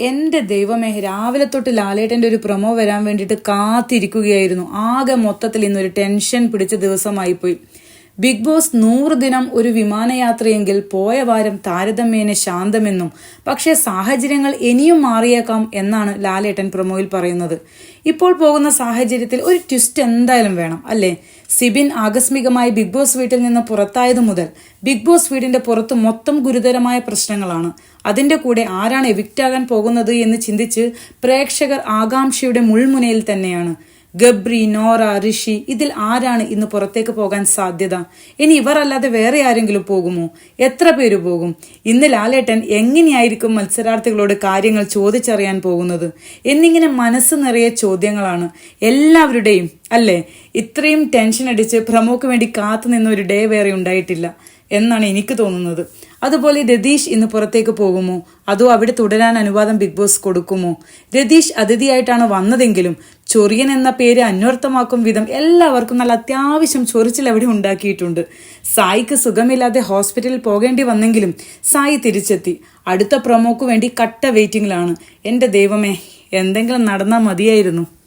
എന്റെ ദൈവമേ രാവിലെ തൊട്ട് ലാലേട്ടന്റെ ഒരു പ്രൊമോ വരാൻ വേണ്ടിയിട്ട് കാത്തിരിക്കുകയായിരുന്നു. ആകെ മൊത്തത്തിൽ ഇന്നൊരു ടെൻഷൻ പിടിച്ച ദിവസമായി പോയി ബിഗ് ബോസ് നൂറ് ദിനം ഒരു വിമാനയാത്രയെങ്കിൽ പോയ വാരം താരതമ്യേന ശാന്തമെന്നും പക്ഷേ സാഹചര്യങ്ങൾ ഇനിയും മാറിയേക്കാം എന്നാണ് ലാലേട്ടൻ പ്രൊമോയിൽ പറയുന്നത്. ഇപ്പോൾ പോകുന്ന സാഹചര്യത്തിൽ ഒരു ട്വിസ്റ്റ് എന്തായാലും വേണം അല്ലേ? സിബിൻ ആകസ്മികമായി ബിഗ് ബോസ് വീട്ടിൽ നിന്ന് പുറത്തായതു മുതൽ ബിഗ് ബോസ് വീടിന്റെ പുറത്ത് മൊത്തം ഗുരുതരമായ പ്രശ്നങ്ങളാണ്. അതിന്റെ കൂടെ ആരാണ് എവിക്റ്റാകാൻ പോകുന്നത് എന്ന് ചിന്തിച്ച് പ്രേക്ഷകർ ആകാംക്ഷയുടെ മുൾമുനയിൽ തന്നെയാണ്. ഗബ്രി നോറ ഋഷി ഇതിൽ ആരാണ് ഇന്ന് പുറത്തേക്ക് പോകാൻ സാധ്യത? ഇനി ഇവർ അല്ലാതെ വേറെ ആരെങ്കിലും പോകുമോ? എത്ര പേര് പോകും? ഇന്ന് ലാലേട്ടൻ എങ്ങനെയായിരിക്കും മത്സരാർത്ഥികളോട് കാര്യങ്ങൾ ചോദിച്ചറിയാൻ പോകുന്നത്? എന്നിങ്ങനെ മനസ്സ് നിറയെ ചോദ്യങ്ങളാണ്. എല്ലാവരുടെയും അല്ലേ? ഇത്രയും ടെൻഷൻ അടിച്ച് പ്രമോക്ക് വേണ്ടി കാത്തു നിന്ന ഒരു ഡേ വേറെ ഉണ്ടായിട്ടില്ല എന്നാണ് എനിക്ക് തോന്നുന്നത്. അതുപോലെ രതീഷ് ഇന്ന് പുറത്തേക്ക് പോകുമോ? അതോ അവിടെ തുടരാൻ അനുവാദം ബിഗ് ബോസ് കൊടുക്കുമോ? രതീഷ് അതിഥിയായിട്ടാണ് വന്നതെങ്കിലും ചൊറിയൻ എന്ന പേര് അന്വർത്ഥമാക്കും വിധം എല്ലാവർക്കും നല്ല അത്യാവശ്യം ചൊറിച്ചിൽ അവിടെ ഉണ്ടാക്കിയിട്ടുണ്ട്. സായിക്ക് സുഖമില്ലാതെ ഹോസ്പിറ്റലിൽ പോകേണ്ടി വന്നെങ്കിലും സായി തിരിച്ചെത്തി. അടുത്ത പ്രൊമോക്ക് വേണ്ടി കട്ട വെയിറ്റിംഗിലാണ് എന്റെ ദൈവമേ എന്തെങ്കിലും നടന്നാൽ മതിയായിരുന്നു.